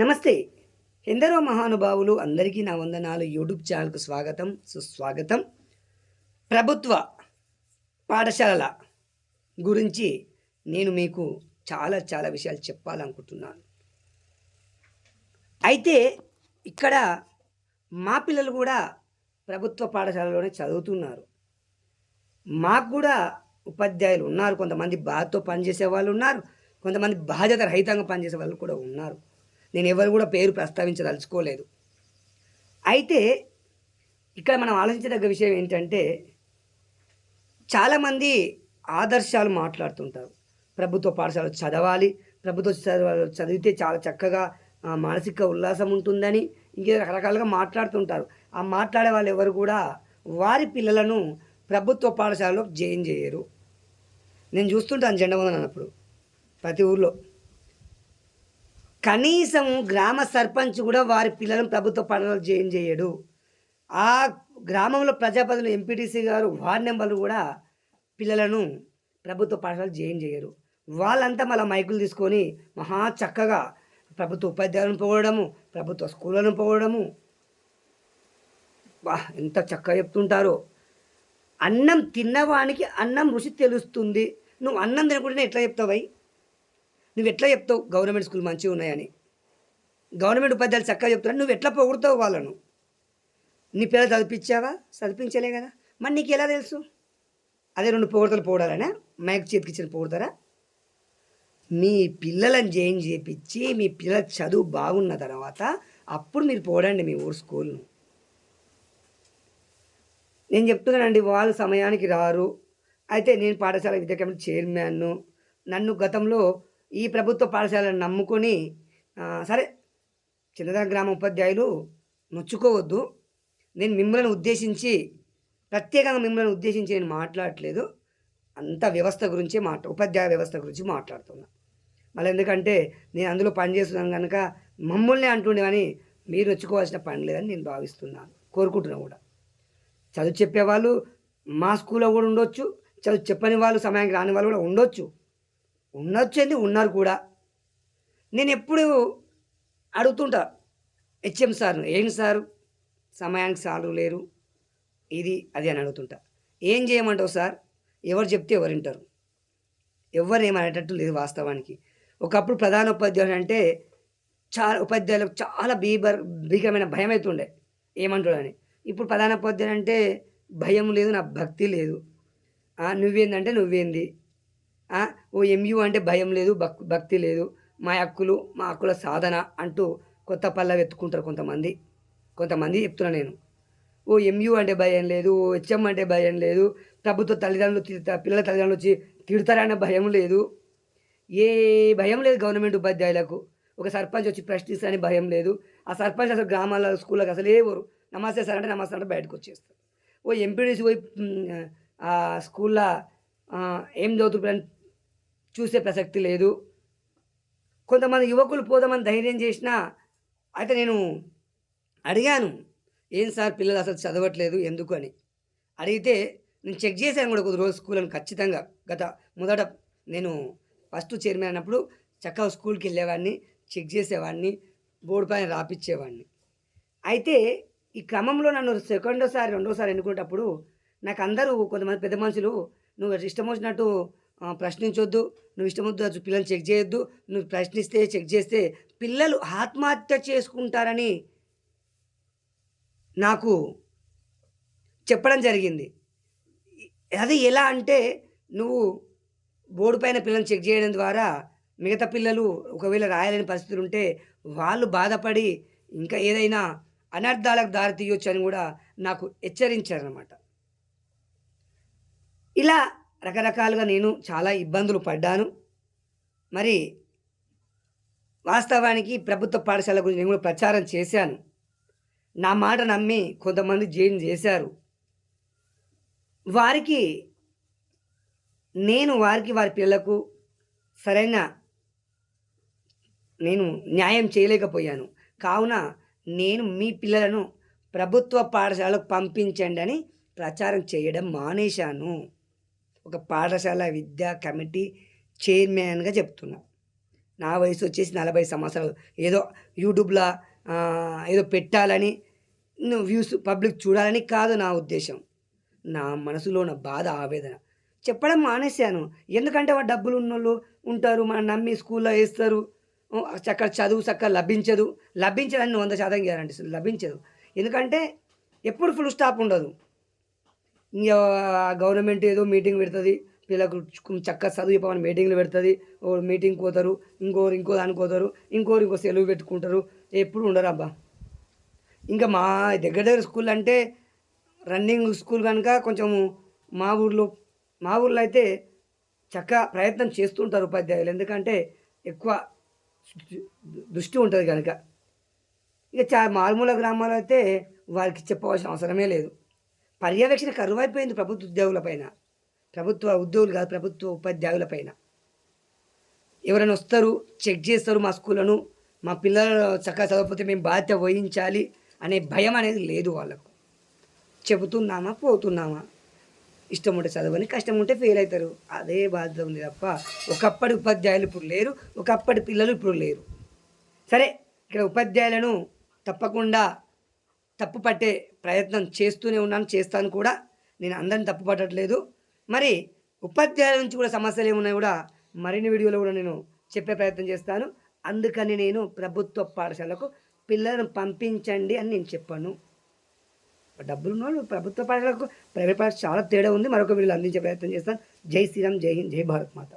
నమస్తే. ఎందరో మహానుభావులు అందరికీ నా వందనాలు. యూట్యూబ్ ఛానల్కు స్వాగతం సుస్వాగతం. ప్రభుత్వ పాఠశాలల గురించి నేను మీకు చాలా చాలా విషయాలు చెప్పాలనుకుంటున్నాను. అయితే ఇక్కడ మా పిల్లలు కూడా ప్రభుత్వ పాఠశాలలోనే చదువుతున్నారు. మాకు కూడా ఉపాధ్యాయులు ఉన్నారు. కొంతమంది బాధతో పనిచేసే వాళ్ళు ఉన్నారు. కొంతమంది బాధ్యత రహితంగా పనిచేసే వాళ్ళు కూడా ఉన్నారు. నేను ఎవరు కూడా పేరు ప్రస్తావించదలుచుకోలేదు. అయితే ఇక్కడ మనం ఆలోచించదగ్గ విషయం ఏంటంటే చాలామంది ఆదర్శాలు మాట్లాడుతుంటారు. ప్రభుత్వ పాఠశాల చదవాలి ప్రభుత్వ చదవాలి చదివితే చాలా చక్కగా మానసిక ఉల్లాసం ఉంటుందని ఇంకే రకరకాలుగా మాట్లాడుతుంటారు. ఆ మాట్లాడే వాళ్ళు ఎవరు కూడా వారి పిల్లలను ప్రభుత్వ పాఠశాలలో జాయిన్ చేయరు. నేను చూస్తుంటాను జెండా అన్నప్పుడు ప్రతి ఊర్లో. కనీసం గ్రామ సర్పంచ్ కూడా వారి పిల్లలను ప్రభుత్వ పాఠశాలలో జాయిన్ చేయడు. ఆ గ్రామంలో ప్రజాపతిలో ఎంపీటీసీ గారు వార్డ్ నెంబర్లు కూడా పిల్లలను ప్రభుత్వ పాఠశాలలు జాయిన్ చేయరు. వాళ్ళంతా మళ్ళీ మైకులు తీసుకొని మహా చక్కగా ప్రభుత్వ ఉపాధ్యాయులను పోవడము ప్రభుత్వ స్కూళ్ళను పోవడము వా ఎంత చక్కగా చెప్తుంటారో. అన్నం తిన్నవానికి అన్నం రుచి తెలుస్తుంది. నువ్వు అన్నం తినకుండానే ఎట్లా చెప్తావై నువ్వు ఎట్లా చెప్తావు? గవర్నమెంట్ స్కూల్ మంచిగా ఉన్నాయని. గవర్నమెంట్ ఉపాధ్యాయులు చక్కగా చెప్తున్నారు. నువ్వు ఎట్లా పొగుడుతావు వాళ్ళను? నీ పిల్లలు చదివించావా చదివించలే కదా. మరి నీకు ఎలా తెలుసు? అదే రెండు పొగడతలు పోడాలనే మైక్ చేతికిచ్చిన పొగుడతారా? మీ పిల్లలను జాయిన్ చేపించి మీ పిల్లల చదువు బాగున్న తర్వాత అప్పుడు మీరు పోడండి మీ ఊరు స్కూల్ను. నేను చెప్తున్నానండి వాళ్ళు సమయానికి రారు. అయితే నేను పాఠశాల విద్యా కమిటీ చైర్మన్ను. నన్ను గతంలో ఈ ప్రభుత్వ పాఠశాలను నమ్ముకొని సరే చిన్నదన గ్రామ ఉపాధ్యాయులు నొచ్చుకోవద్దు. నేను మిమ్మల్ని ఉద్దేశించి ప్రత్యేకంగా మిమ్మల్ని ఉద్దేశించి నేను మాట్లాడట్లేదు. అంత వ్యవస్థ గురించి మాట ఉపాధ్యాయ వ్యవస్థ గురించి మాట్లాడుతున్నా. మళ్ళీ ఎందుకంటే నేను అందులో పనిచేస్తున్నాను కనుక మమ్మల్ని అంటుండే కానీ మీరు వచ్చుకోవాల్సిన పని లేదని నేను భావిస్తున్నాను కోరుకుంటున్నా కూడా. చదువు చెప్పేవాళ్ళు మా స్కూల్లో కూడా ఉండొచ్చు చదువు చెప్పని వాళ్ళు సమయానికి రాని వాళ్ళు కూడా ఉండొచ్చు. ఉండొచ్చు ఉన్నారు కూడా. నేను ఎప్పుడు అడుగుతుంటా హెచ్ఎం సార్ ఏం సార్? సమయానికి సార్లు లేరు. ఇది అది అని అడుగుతుంటా. ఏం చేయమంటావు సార్? ఎవరు చెప్తే ఎవరు వింటారు? ఎవరు ఏమనేటట్టు లేదు వాస్తవానికి. ఒకప్పుడు ప్రధాన ఉపాధ్యాయుడు అంటే చాలా ఉపాధ్యాయులకు చాలా భీభర్ భీకరమైన భయం అవుతుండే ఏమంటాడని. ఇప్పుడు ప్రధాన ఉపాధ్యాయుడు అంటే భయం లేదు నా భక్తి లేదు. నువ్వేందంటే నువ్వేంది? ఓ ఎంయు అంటే భయం లేదు భక్ భక్తి లేదు. మా హక్కులు మా హక్కుల సాధన అంటూ కొత్త పల్ల ఎత్తుకుంటారు కొంతమంది. కొంతమంది చెప్తున్నా నేను. ఓ ఎంయు అంటే భయం లేదు ఓ హెచ్ఎం అంటే భయం లేదు ప్రభుత్వ తల్లిదండ్రులు పిల్లల తల్లిదండ్రులు వచ్చి తిడతారనే భయం లేదు. ఏ భయం లేదు గవర్నమెంట్ ఉపాధ్యాయులకు. ఒక సర్పంచ్ వచ్చి ప్రశ్నిస్తారని భయం లేదు. ఆ సర్పంచ్ అసలు గ్రామాల స్కూళ్ళకి అసలు ఏవరు నమస్తే సార్ అంటే నమస్తే అంటే బయటకు వచ్చేస్తారు. ఓ ఎంపీడీసీ పోయి ఆ స్కూల్లో ఏం చదువుతున్నారు చూసే ప్రసక్తి లేదు. కొంతమంది యువకులు పోదామని ధైర్యం చేసినా అయితే నేను అడిగాను ఏం సార్ పిల్లలు అసలు చదవట్లేదు ఎందుకు? అని. అడిగితే నేను చెక్ చేశాను కూడా కొద్ది రోజు స్కూల్ అని ఖచ్చితంగా. గత మొదట నేను ఫస్ట్ చైర్మన్ అన్నప్పుడు చక్కగా స్కూల్కి వెళ్ళేవాడిని చెక్ చేసేవాడిని బోర్డు పైన రాపిచ్చేవాడిని. అయితే ఈ క్రమంలో నన్ను సెకండోసారి రెండోసారి ఎన్నుకునేటప్పుడు నాకు అందరూ కొంతమంది పెద్ద మనుషులు నువ్వు ఇష్టం వచ్చినట్టు ప్రశ్నించొద్దు. నువ్వు ఇష్టమొద్దు పిల్లల్ని చెక్ చేయొద్దు. నువ్వు ప్రశ్నిస్తే చెక్ చేస్తే పిల్లలు ఆత్మహత్య చేసుకుంటారని నాకు చెప్పడం జరిగింది. అది ఎలా అంటే నువ్వు బోర్డు పైన పిల్లల్ని చెక్ చేయడం ద్వారా మిగతా పిల్లలు ఒకవేళ రాయలేని పరిస్థితులు ఉంటే వాళ్ళు బాధపడి ఇంకా ఏదైనా అనర్థాలకు దారి తీయొచ్చు అని కూడా నాకు హెచ్చరించారనమాట ఇలా రకరకాలుగా నేను చాలా ఇబ్బందులు పడ్డాను. మరి వాస్తవానికి ప్రభుత్వ పాఠశాల గురించి నేను కూడా ప్రచారం చేశాను. నా మాట నమ్మి కొంతమంది జాయిన్ చేశారు. వారికి నేను వారికి వారి పిల్లలకు సరైన నేను న్యాయం చేయలేకపోయాను. కావున నేను మీ పిల్లలను ప్రభుత్వ పాఠశాలకు పంపించండి అని ప్రచారం చేయడం మానేశాను. ఒక పాఠశాల విద్యా కమిటీ చైర్మన్గా చెప్తున్నా. నా వయసు వచ్చేసి నలభై సంవత్సరాలు. ఏదో యూట్యూబ్లో ఏదో పెట్టాలని వ్యూస్ పబ్లిక్ చూడాలని కాదు నా ఉద్దేశం. నా మనసులో ఉన్న బాధ ఆవేదన. చెప్పడం మానేశాను. ఎందుకంటే వాడు డబ్బులు ఉన్నోళ్ళు ఉంటారు మనం నమ్మి స్కూల్లో వేస్తారు. చక్కగా చదువు చక్కగా లభించదు. లభించదని వంద శాతం గ్యారంటీ. లభించదు. ఎందుకంటే ఎప్పుడు ఫుల్ స్టాప్ ఉండదు. ఇంకా గవర్నమెంట్ ఏదో మీటింగ్ పెడుతుంది. పిల్లలకు చక్కగా చదువు మీటింగ్లు పెడుతుంది. ఓ మీటింగ్ పోతారు ఇంకోరు ఇంకో దానికి పోతారు ఇంకోరు ఇంకో సెలవు పెట్టుకుంటారు. ఎప్పుడు ఉండరు అబ్బా ఇంకా మా దగ్గర దగ్గర స్కూల్ అంటే రన్నింగ్ స్కూల్ కనుక కొంచెం మా ఊర్లో మా ఊర్లో అయితే చక్కగా ప్రయత్నం చేస్తుంటారు ఉపాధ్యాయులు. ఎందుకంటే ఎక్కువ దృష్టి ఉంటుంది కనుక. ఇక చా మారుమూల గ్రామాలు అయితే వారికి చెప్పవలసిన అవసరమే లేదు. పర్యవేక్షణ కరువైపోయింది ప్రభుత్వ ఉద్యోగులపైన ప్రభుత్వ ఉద్యోగులు కాదు ప్రభుత్వ ఉపాధ్యాయులపైన ఎవరైనా వస్తారు చెక్ చేస్తారు మా స్కూళ్ళను మా పిల్లలు చక్కగా చదవకపోతే మేము బాధ్యత వహించాలి అనే భయం అనేది లేదు వాళ్ళకు. చెబుతున్నామా పోతున్నామా? ఇష్టం ఉంటే చదవని కష్టం ఉంటే ఫెయిల్ అవుతారు. అదే బాధ్యత ఉంది తప్ప ఒకప్పటి ఉపాధ్యాయులు ఇప్పుడు లేరు ఒకప్పటి పిల్లలు ఇప్పుడు లేరు. సరే ఇక్కడ ఉపాధ్యాయులను తప్పకుండా తప్పు పట్టే ప్రయత్నం చేస్తూనే ఉన్నాను చేస్తాను కూడా. నేను అందరిని తప్పు పట్టట్లేదు మరి ఉపాధ్యాయుల నుంచి కూడా సమస్యలు ఏమున్నాయి కూడా మరిన్ని వీడియోలో కూడా నేను చెప్పే ప్రయత్నం చేస్తాను. అందుకని నేను ప్రభుత్వ పాఠశాలకు పిల్లలను పంపించండి అని నేను చెప్పాను. డబ్బులు ఉన్న ప్రభుత్వ పాఠశాలకు ప్రైవేట్ పాఠశాల చాలా తేడా ఉంది. మరొక వీడియోలో అందించే ప్రయత్నం చేస్తాను. జై శ్రీరామ్ జై హింద్ జై భారత్ మాత.